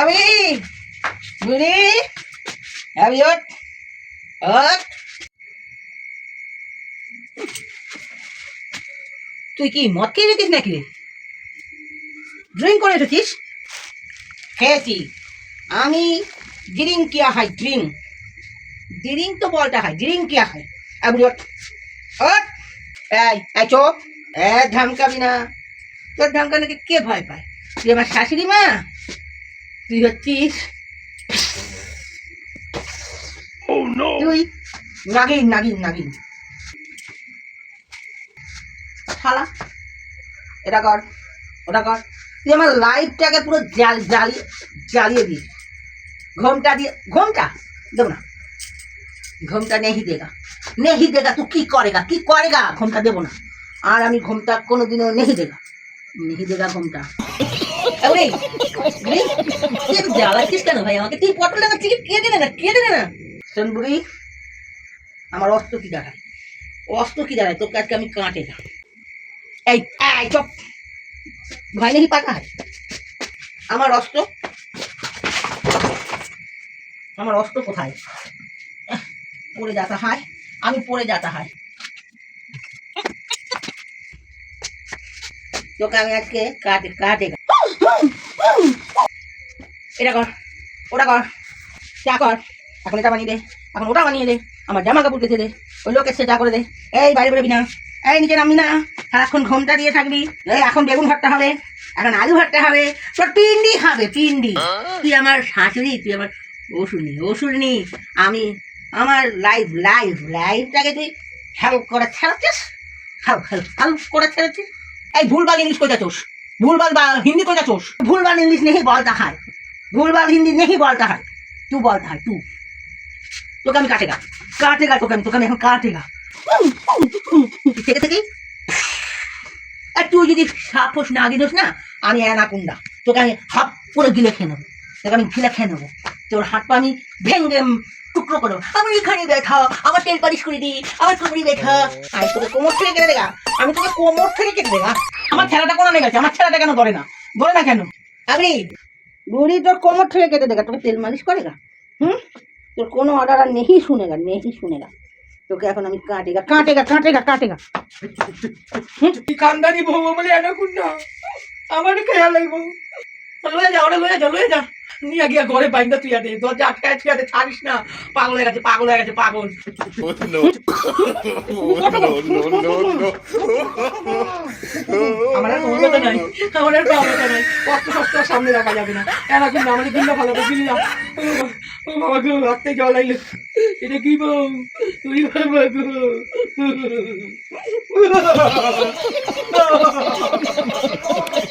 আমি বুড়ি, আমি ওট ওট তুই কি মদ খেয়ে এসেছিস নাকি রে? ড্রিঙ্ক করে এসেছিস খেয়েছি। আমি ড্রিঙ্ক কিয়া খাই, ড্রিঙ্ক। ড্রিঙ্ক তো বলটা খাই ড্রিঙ্ক কিয়া খাই আমি ওট এই এই এ না। তোর ধমকানোকে কে ভয় পায়? তুই আমার শাশুড়ি মা? তুই হচ্ছিস তুই নাগিন নাগিন নাগিন। শালা এটা কর ওটা কর। তুই আমার লাইফটাকে পুরো জাল জ্বালিয়ে জ্বালিয়ে দিস। ঘোমটা দিয়ে ঘোমটা? দেব না। ঘোমটা নেহি দেগা নেহি দেগা তুই কি করেগা কি করেগা ঘোমটা দেবো না। আর আমি ঘোমটা কোনোদিনও নেহি দেগা নেহি দেগা ঘোমটা। তুই একটু জ্বালাচ্ছিস কেন ভাই? আমাকে তুই পটল লাগাচ্ছিস কে দিলে না? কে না? শোন আমার অস্ত্র কি দাঁড়ায় অস্ত্র কি দাঁড়ায় তোর কাছে আমি কাঁটে না। এই এই চপ। ভয় নেই পাকা? আমার অস্ত্র? আমার অস্ত্র কোথায়? পড়ে যাতা হয় আমি পড়ে যাতা হয়। তোকে আমি আজকে কাটে কাটে এটা কর, ওটা কর চা কর। এখন এটা বানিয়ে দে, এখন ওটা বানিয়ে দে, আমার জামা কাপড় কেচে দে, ওই লোক এসে চা করে দে। এই, বাইরে বেরোবি না। এই, নিচে নামবি না। সারাক্ষণ ঘোমটা দিয়ে থাকবি। এই, এখন বেগুন ভাতটা হবে, এখন আলু ভাতটা হবে। তোর পিন্ডি হবে পিন্ডি। তুই আমার শাশুড়ি, তুই আমার ওষুধনি ওষুধনি আমি আমার লাইফ লাইফ লাইফটাকে তুই হেল্প করে ছেড়াচ্ছিস? হেল্প হেল্প হেল্প করে ছেড়েছিস এই, ভুলভাল ইংলিশ কই যাচ্ছোস ভুলবাল বা হিন্দি কোথা চোস ভুলবাল ইংলিশ নেই বলতে হয় ভুলবাল হিন্দি নেই বলতে হয় তু বলতে হয় তু তোকে আমি কাটেগা কাটেগা তোকে আমি তোকে আমি এখন কাটেগা থেকে থেকে আর তুই যদি সাপ ফোস না দিস না, আমি এনা কুন্ডা তোকে আমি হাফ করে গিলে খেয়ে নেব। তোকে আমি গিলে খেয়ে নেব। তোর হাত পা আমি ভেঙে টুকরো করো আমি এখানে ব্যথা, আমার তেল পালিশ করে দিই আমার কুমড়ি ব্যথা। আমি তোকে কোমর থেকে কেটে দেখা আমি তোকে কোমর থেকে কেটে দেখা আমার ছেলেটা কোনো গেছে? আমার ছেলেটা কেন ধরে না? ধরে না কেন? আপনি বুড়ি তোর কোমর থেকে কেটে দেখা তোকে তেল মালিশ করেগা? হুম? তোর কোনো অর্ডার আর নেহি শুনেগা নেহি শুনেগা। তোকে এখন আমি কাটেগা কাটেগা কাটেগা কাটেগা। তুই কান্দানি বউ বলে এরকম না আমার খেয়াল লাগবো লয়ে যা ওরা লয়ে যা লয়ে যা। নিয়ে গিয়া ঘরে বাইন্দা তুই আদে। দরজা আটকায় তুই আদে ছাড়িস না। পাগল হয়ে গেছে পাগল হয়ে গেছে পাগল। আমার নাই। আমার আর কষ্ট আর সামনে রাখা যাবে না। কেন কিন্তু আমাদের দিল্লা ভালো দিল্লা ও বাবা গো রাখতে জল আইলো। এটা কি বউ? তুই বাবা গো।